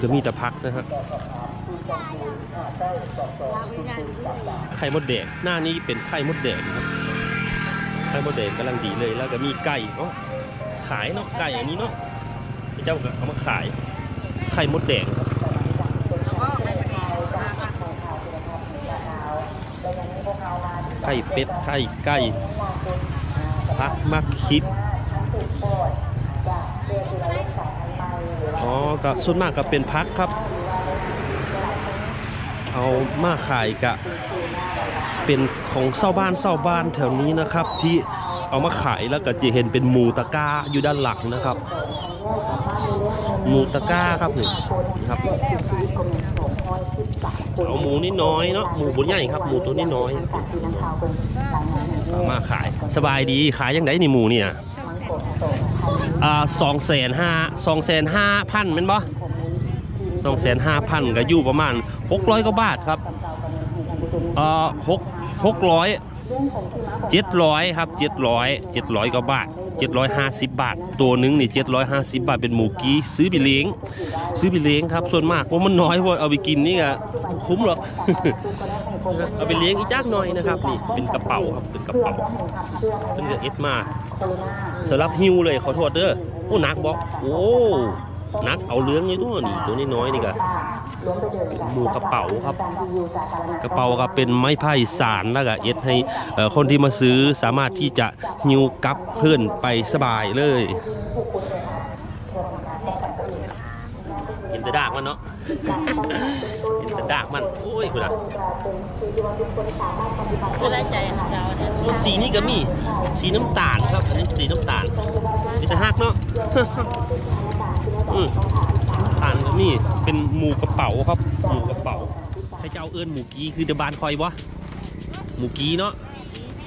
คือมีแต่พักนะฮะไข่มดแดงหน้านี้เป็นไข่มดแดงนะครับไข่มดแดงกำลังดีเลยแล้วก็มีไก่เนาะขายเนาะไก่อันนี้เนาะเจ้าก็เอามาขายไข่มดแดงครับไข่เป็ดไข่ไก่พักมักคิด อ๋อก็ส่วนมากก็เป็นพักครับ เอามาขายกะเป็นของเศร้าบ้านเศร้าบ้านแถวนี้นะครับ ที่เอามาขายแล้วก็จะเห็นเป็นหมูตะก้าอยู่ด้านหลังนะครับหมูตะก้าครับนี่นี่ครับเอาหมูนี่น้อยเนาะหมูบุญใหญ่ครับ หมูตัวนี้น้อยเอามาขายสบายดีขายยังไงนี่หมูเนี่ย อ่าสองแสนห้าสองแสนห้าพันเป็นบ่สองแสนห้าพันก็อยู่ประมาณหกร้อยกว่าบาทครับเอ่อหกหกร้อยเจ็ดร้อยครับเจ็ดร้อยเจ็ดร้อยกว่าบาทเจ็ดร้อยห้าสิบบาท ตัวหนึงนี่เจ็ดร้อยห้าสิบบาทเป็นหมูกี้ซื้อไปเลี้ยงซื้อไปเลี้ยงครับส่วนมากว่าะมันน้อยว่าเอาไปกินนี่ก็คุ้มหรอกเอาไปเลี้ยงอีกจักหน่อยนะครับนี่เป็นกระเป๋าครับเป็นกระเป๋าเป็นเอเอสมา สำหรับฮิวเลยขอโทษเด้อโอ้หนักบอกโอ้หนักเอาเลื้องนี่ด้วยนี่ตัวนี้น้อยนี่ก็เป็นหมูกระเป๋าครับ กระเป๋าก็เป็นไม้ไผ่สารแล้วก็เอ็ดให้เอ่อคนที่มาซื้อสามารถที่จะฮิวกลับเพื่อนไปสบายเลย เห็นแต่ดากมันเนาะเห็นแต่ดากมันโอ้ยคุณอะก็ได้ใจของเราเนี่ยโอ้สีนี่ก็มีสีน้ำตาลครับอันนี้สีน้ำตาลมีแต่หักเนาะอืมสีน้ำตาลก็มีเป็นหมูกระเป๋าครับหมูกระเป๋าให้เจ้าเอิญหมูกี้คือเดบานคอยวะหมูกี้เนาะ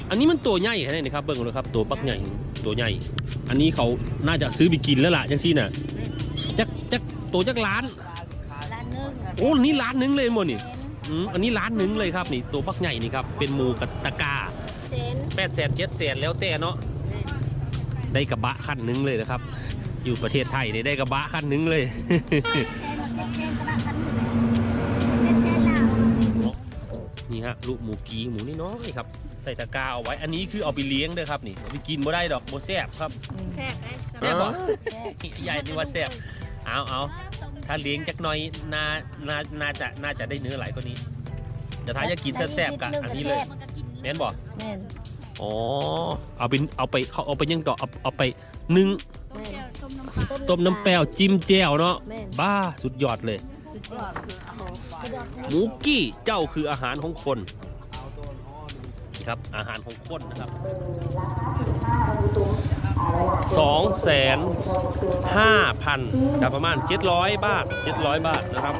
อันนี้มันตัวใหญ่แค่ไหนครับเบิ่งเลยครับตัวปักใหญ่ตัวใหญ่ อันนี้เขาน่าจะซื้อไปกินแล้วล่ะจังที่น่ะจักจัก ตัวจักล้านร้านนึงโอ้นี่ล้านหนึงเลยหมดนี่อืมอันนี้ล้านหนึงเลยครับนี่ตัวปักใหญ่นี่ครับเป็นหมูกระตะกาเซนแปดแสนเจ็ดแสนแล้วแต่เนาะได้กระบะคันหนึงเลยนะครับ อยู่ประเทศไทยนี่ได้กระบะคันหนึงเลยนี่ฮะลูกหมูกีหมูนี่น้อยครับใส่ตะกร้าเอาไว้อันนี้คือเอาไปเลี้ยงเด้อครับนี่เอาไปกินบ่ได้ดอกบ่แซ่บครับแซ่บได้แซ่บบ่ใหญ่นี่ว่าแซ่บ เอาเอาถ้าเลี้ยงจักหน่อยน่าน่าน่าจะน่าจะได้เนื้อหลายกว่านี้แต่ถ้าอยากกินแซ่บๆกันอันนี้เลยแม่นบ่แม่นอ๋อเอาไปเอาไปเขาเอาไปยังดอกเอาเอาไปนึ่งแม่นต้มน้ำแป้วจิ้มแจ่วเนาะแม่นบ้าสุดยอดเลยสุดยอดคือเอากระดอกหมูกี้เจ้าคืออาหารของคนนี่ครับอาหารของคนนะครับ สองแสนห้าพันกับประมาณเจ็ดร้อยบาทเจ็ดร้อยบาทนะครับ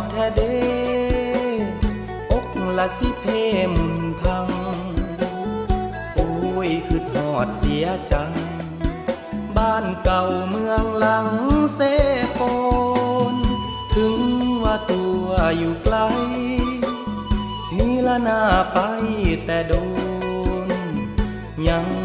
ดแท้เดอกละสิเพมุนพัง โอ้ยคือทอดเสียจัง บ้านเก่าเมืองหลังเซโปน ถึงว่าตัวอยู่ไกลนี่ละหน้าไปแต่โดนยัง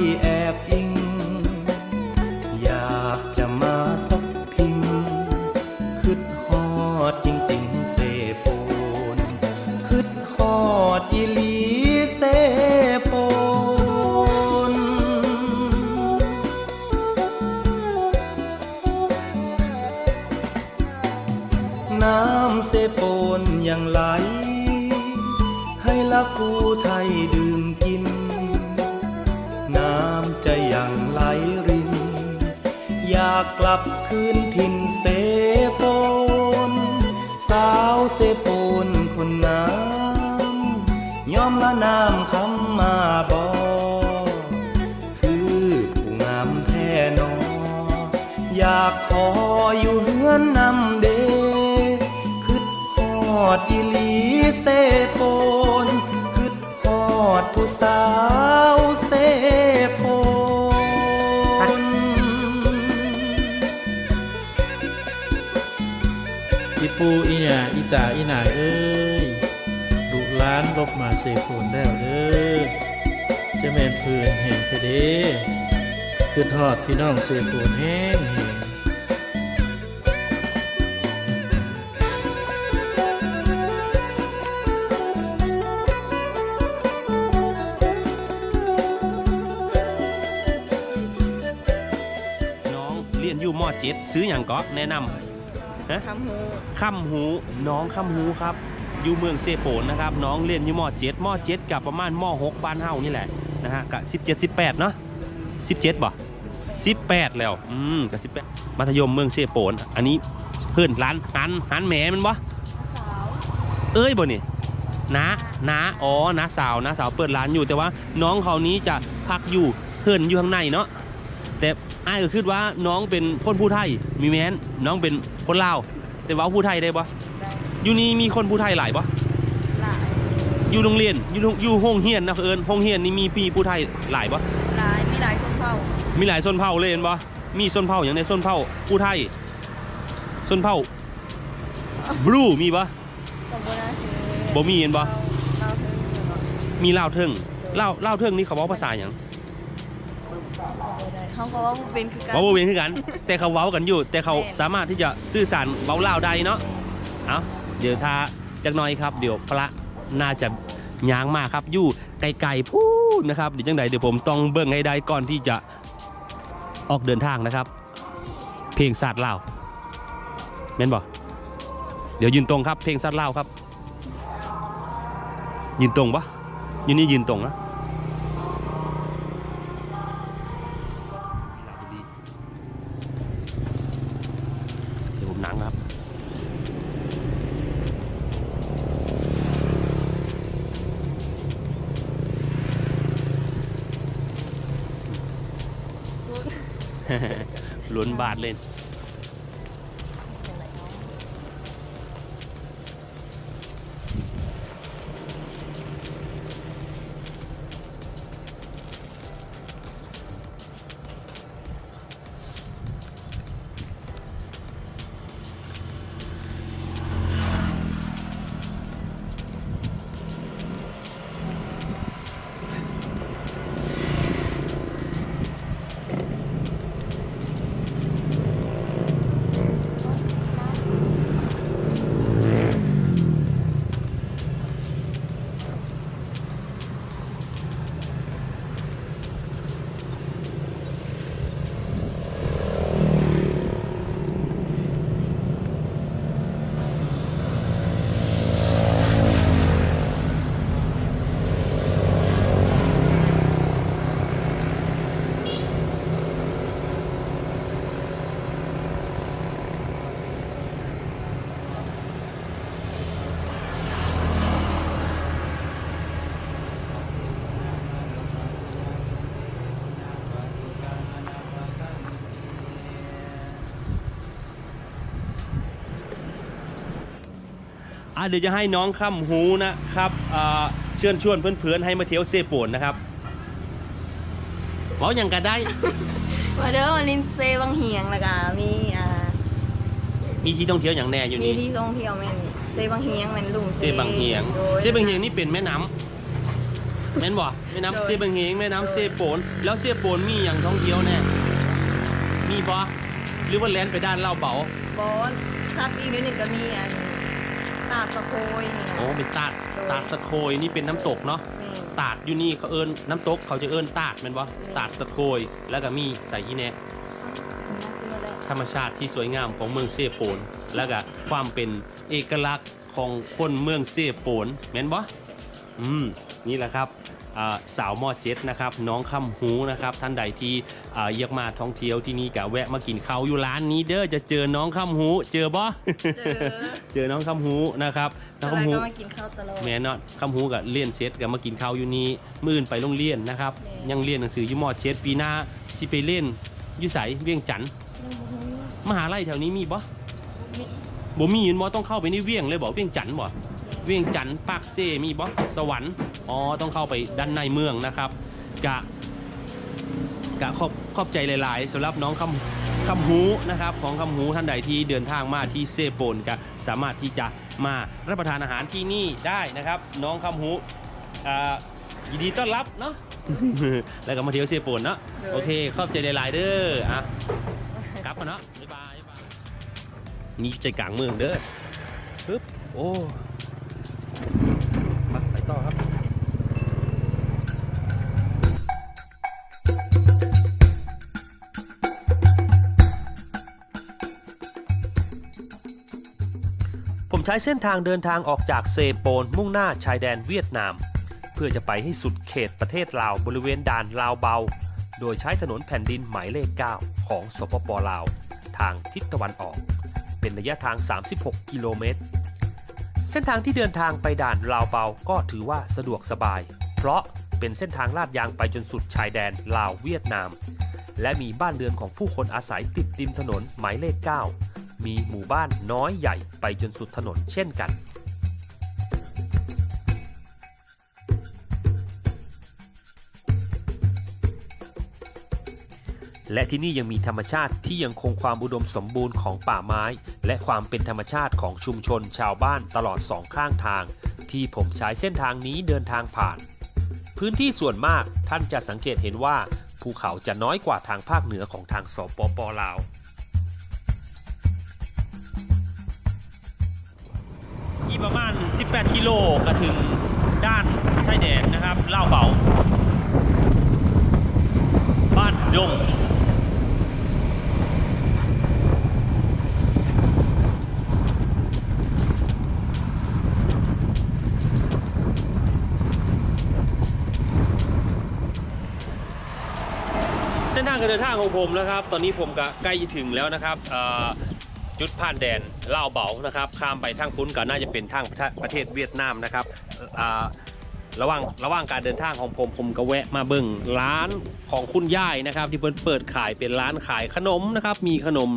ค คืนถิ่นเสโปน สาวเสโปนคนงามยอมละน้ำคำมาบอคือผู้งามแท้หนอ อยากขออยู่เฮือนนำเดคิดฮอดอีลีเสโปนคิดฮอดผู้สาว หยาอีหนายเอ้ยดุล้านลบมาเสโฟนแล้วเด้อจะแมนพื่อนแห่งเทเดคือทอดพี่น้องเสโฟนแห้งแห้งน้องเรียนอยู่ม .7 ซื้ออย่างก็แนะนำ ฮะทำหูค่ำหูน้องค่ำหูครับ อยู่เมืองเซโปนนะครับ น้องเรียนอยู่ม .7 ม .7 กับประมาณม .6 บ้านเฮานี่แหละนะฮะกับ17 18เนาะ17บ่18 แล้ว อืมกับ18มัธยมเมืองเซโปน อันนี้เพื่อนร้านหันหันแหมแมันบ่เอ้ยบ่นี่น้าน้าอ๋อน้าสาวน้าสาวเปิดร้านอยู่แต่ว่าน้องเขานี้จะพักอยู่เพื่อนอยู่ข้างในเนาะ แต่อ้ายก็คิดว่าน้องเป็นคนผู้ไทยมีแม้นน้องเป็นคนลาวแต่เว่าผู้ไทยได้บ่ได้อยู่นี่มีคนผู้ไทยหลายปะหลายอยู่โรงเรียนอยู่โรงอยู่ห้องเฮียนนะเอิญห้องเฮียนนี่มีพี่ผู้ไทยหลายปะหลายมีหลายคนเข้ามีหลายส้นเผ่าเลยเห็นปะมีส้นเผ่าอย่างในส้นเผ่าผู้ไทยส้นเผ่าบลูมีปะสมบูรณ์นะคือบ่มีเห็นปะเราคือมีลาวเทิงลาวลาวเทิงนี่เขาเว้าภาษาอย่าง เขาก็ว่าเป็นคือกัน เว้าบ่เป็นคือกัน แต่เขาเว้ากันอยู่ แต่เขาแม่นสามารถที่จะสื่อสารเว้าลาวได้เนาะเอาเดี๋ยวถ้าจักหน่อยครับ เดี๋ยวพระน่าจะย้างมาครับอยู่ไกลๆพูดนะครับเดี๋ยวจังใดเดี๋ยวผมต้องเบิ่งให้ได้ก่อนที่จะออกเดินทางนะครับ เพลงศาสตร์ลาวแม่นบ่เดี๋ยวยืนตรงครับ เพลงศาสตร์ลาวครับ ยืนตรงปะยืนนี่ยืนตรงนะ ล้วนบาทเล่น อะเดี๋ยวจะให้น้องข้ามหูนะครับอ่าเชิญชวนเพื่อนๆให้มาเที่ยวเซโปนนะครับเว้าอย่างกันได้ มาเด้อวันลินเซบางเหียงแล้วก็มีอ่ามีที่ท่องเที่ยวอย่างแน่อยู่มีนี่ที่ท่องเที่ยวแม่นเซบางเหียงแม่นลุงเซบังเฮียง โดยเซบังเฮียงนี่เป็นแม่น้ำแม่นบ่แม่น้ำโดยเซบังเฮียงแม่น้ำเซโปน แล้วเซโปนมีอย่างท่องเที่ยวแน่มีบ่หรือว่าแลนไปด้านเล่าวเบา บอสครับอีกนิดหนึ่งก็มีอัน ตาดสะโพยนี่นะโอ้เป็นตาดโดยตาดสะโคยนี่เป็นน้ำตกเนาะนี่ตาดอยู่นี่เขาเอิ้นน้ำตกเขาจะเอิ้นตาดแม่นบ่ตาดสะโคยแล้วก็มีใส่อีแหนน่าซื้อแล้วธรรมชาติที่สวยงามของเมืองเซโปน แล้วก็ความเป็นเอกลักษณ์ของคนเมืองเซโปนแม่นบ่ อืมนี่แหละครับอ่าสาวมอเจ็ดนะครับน้องคำหูนะครับท่านใดที่อ่าอยากมาท่องเที่ยวที่นี่กะแวะมากินข้าวอยู่ร้านนี้เด้อจะเจอน้องคำหู เจอบ่เจอเจอน้องคำหูนะครับน้องสบายคำหูก็มากินข้าวตลอดแม่เนาะคำหูกับเรียนเซตกับมากินข้าวอยู่นี่มื่นไปโรงเรียนนะครับแม่ยังเรียนหนังสืออยู่มอเจ็ดปีหน้าสิไปเล่นอยุไสเวียงจันทน์มหาลัยแถวนี้มีบ่มีบ่มียินบ่ต้องเข้าไปในเวียงเลยบ่เวียงจันทน์บ่ เวียงจันทน์ปากเซมีบ่สวรรค์อ๋อต้องเข้าไปด้านในเมืองนะครับกะกะขอบขอบใจหลาย ๆสำหรับน้องคำคำหูนะครับของคำหูท่านใดที่เดินทางมาที่เซโปนก็สามารถที่จะมารับประทานอาหารที่นี่ได้นะครับ น้องคำหูอ่ายินดีต้อนรับเนาะแล้วก็มาเที่ยวเซโปนเนาะโอเคขอบใจหลาย ๆ เด้ออะกลับมาเนาะบ๊ายบายบ๊ายบายนี่ใจกลางเมืองเด้อปึ๊บโอ้ ไปต่อครับผมใช้เส้นทางเดินทางออกจากเซโปนมุ่งหน้าชายแดนเวียดนาม เพื่อจะไปให้สุดเขตประเทศลาวบริเวณด่านลาวเบา โดยใช้ถนนแผ่นดินหมายเลข 9 ของสปปลาว ทางทิศตะวันออก เป็นระยะทาง 36 กิโลเมตร เส้นทางที่เดินทางไปด่านลาวเบาก็ถือว่าสะดวกสบาย เพราะเป็นเส้นทางลาดยางไปจนสุดชายแดนลาวเวียดนาม และมีบ้านเรือนของผู้คนอาศัยติดริมถนนหมายเลข 9 มีหมู่บ้านน้อยใหญ่ไปจนสุดถนนเช่นกัน และที่นี่ยังมีธรรมชาติที่ยังคงความอุดมสมบูรณ์ของป่าไม้ และความเป็นธรรมชาติของชุมชนชาวบ้านตลอดสองข้างทาง ที่ผมใช้เส้นทางนี้เดินทางผ่าน พื้นที่ส่วนมากท่านจะสังเกตเห็นว่า ภูเขาจะน้อยกว่าทางภาคเหนือของทางสปปลาวอีกประมาณ 18 กิโลก็ถึงด้านชายแดนนะครับเล่าเบาบ้านดงางการเดินทางของผมนะครับ ตอนนี้ผมก็ใกล้จะถึงแล้วนะครับจุดผ่านแดนลาวเบานะครับ ข้ามไปทางพุ้นก็น่าจะเป็นทางประเทศประเทศเวียดนามนะครับระหว่างระหว่างการเดินทางของผมผมก็แวะมาเบิ่งร้านของคุณย่ายนะครับ ที่เพิ่นเปิดขายเป็นร้านขายขนมนะครับ มีขนม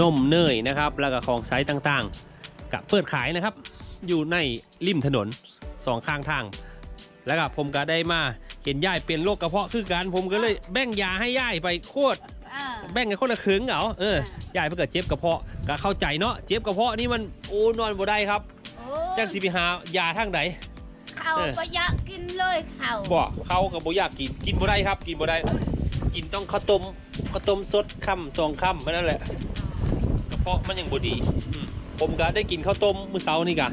นมเนยนะครับ แล้วก็ของใช้ต่างๆกับเปิดขายนะครับ อยู่ในริมถนนสองข้างทาง แล้วก็ผมก็ได้มา เห็นย่ายเป็นโรคกระเพาะคือกันผมก็เลยแบ่งยาให้ย่ายไปโคตรอ่าแบ่งกันคนละครึ่งเหรอเออยายเพิ่งเกิดเจ็บกระเพาะก็เข้าใจเนาะเจ็บกระเพาะนี่มันโอ้นอนบ่ได้ครับโอ้จังสิไปหายาทางไหนเขาก็อยากกินเลยเขาบ่เขากับบ่อยากกินกินบ่ได้ครับ กินบ่ได้ กินต้องข้าวต้มข้าวต้มสดค่ำสองค่ำแค่นั้นแหละกระเพาะมันยังบ่ดีอืมผมก็ได้กินข้าวต้มมื้อเช้านี่กะ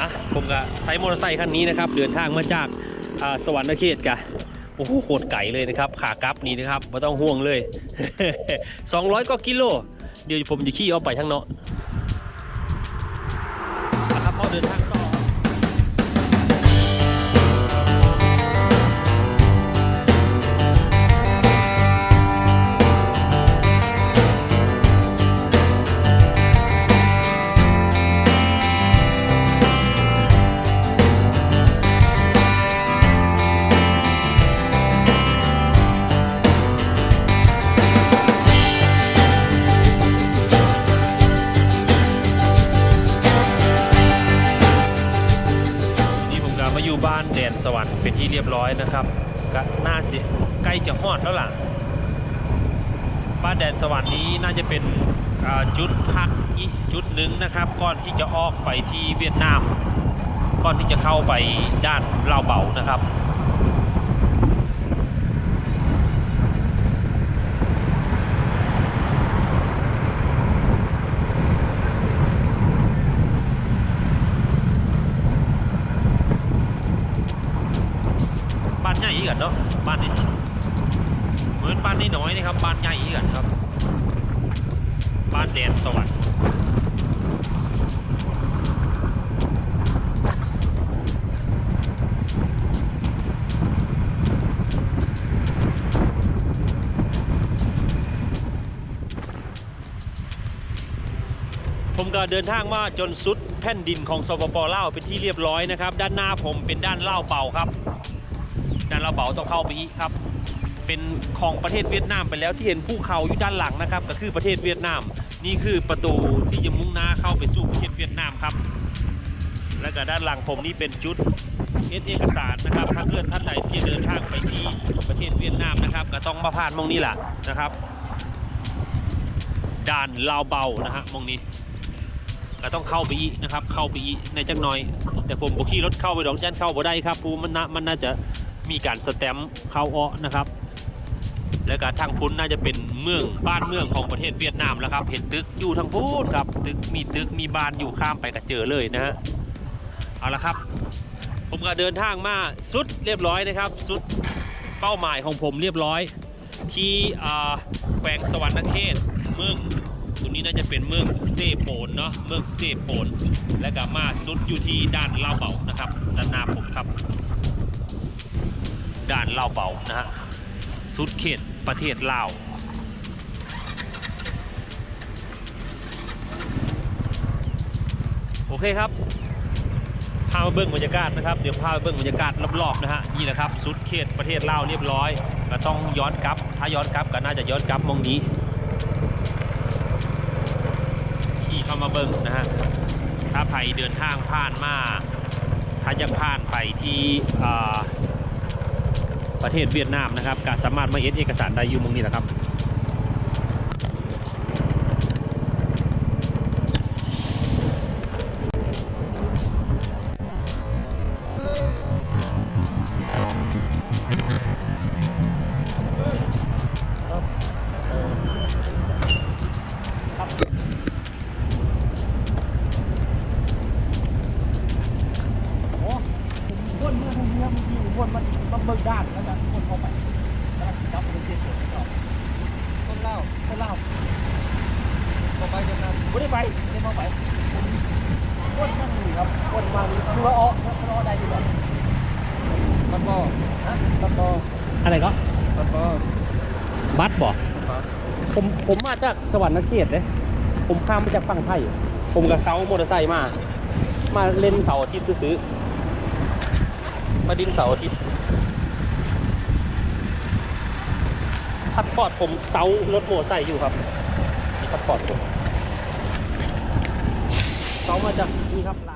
อะผมก็ใช้มอเตอร์ไซค์คันนี้นะครับ เดินทางมาจากอ่า สวรรค์เขตกะโอ้โหโคตรไก่เลยนะครับ ขากลับนี่นะครับไม่ต้องห่วงเลย 200 ก็กิโล เดี๋ยวผมจะขี่เอาไปทางเนาะนะครับพอเดินทาง บร้อยนะครับก็น่าจะใกล้จะฮอดแล้วล่ะบ้านแดนสวรรค์นี้น่าจะเป็นจุดพักอีกจุดหนึ่งนะครับ ก่อนที่จะออกไปที่เวียดนาม ก่อนที่จะเข้าไปด้านลาวเบานะครับ เดินทางมาจนสุดแผ่นดินของสปปลาวเป็นที่เรียบร้อยนะครับ ด้านหน้าผมเป็นด้านเล่าเป่าครับ ด้านเล่าเป่าต้องเข้าไปอีกครับ เป็นของประเทศเวียดนามไปแล้วที่เห็นภูเขาอยู่ด้านหลังนะครับ ก็คือประเทศเวียดนาม นี่คือประตูที่จะมุ่งหน้าเข้าไปสู่ประเทศเวียดนามครับ แล้วก็ด้านหลังผมนี่เป็นจุดเอสเอกสารนะครับถ้าเกิดท่านใดที่จะเดินทางไปที่ประเทศเวียดนามนะครับ ก็ต้องมาผ่านมองนี้แหละนะครับ ด่านลาวเบานะฮะมองนี้ ก็ต้องเข้าไปอีกนะครับ เข้าไปอีกในจักหน่อย แต่ผมบขี่รถเข้าไปดอกจันเข้าบ่ได้ครับเพราะมันน่ามันน่าจะมีการสแตมป์เข้าอ้อนะครับ แล้วก็ทางพุ้นน่าจะเป็นเมืองบ้านเมืองของประเทศเวียดนามแล้วครับ เห็นตึกอยู่ทางพุ้นครับ ตึกมีตึกมีบ้านอยู่ข้ามไปก็เจอเลยนะฮะเอาละครับ ผมก็เดินทางมาสุดเรียบร้อยนะครับ สุดเป้าหมายของผมเรียบร้อย ที่แขวงสวรรณเขตเมือง ตรงนี้น่าจะเป็นเมืองเซโปนเนาะเมืองเซโปนและก็มาสุดอยู่ที่ด้านลาเบานะครับด้านหน้าผมครับ ด้านลาเบานะฮะสุดเขตประเทศลาวโอเคครับพามาเบิ้งบรรยากาศนะครับเดี๋ยวพาไปเบิ้งบรรยากาศรอบๆนะฮะนี่แหละครับสุดเขตประเทศลาวเรียบร้อยก็ต้องย้อนกลับ ถ้าย้อนกลับก็น่าจะย้อนกลับมองนี้ามาเบิ้งนะฮะถ้าใครเดินทางผ่านมาถ้ายังผ่านไปที่ประเทศเวียดนามนะครับก็สามารถมาเอ็ดเอกสารได้อยู่มุงนี้แหละครับ อะไรก็ตัดบอบัตรบ่ผมผมมาจากสวรรค์เขตเลยผมข้ามมาจากฝั่งไทย ผมกับเขามอเตอร์ไซค์มา มาเล่นเสาร์อาทิตย์ซื้อๆมาดินเสาร์อาทิตย์พัดปอดผมเสารถมอเตอร์ไซค์อยู่ครับนี่พัดปอดผมเสามาจากนี่ครับร้าน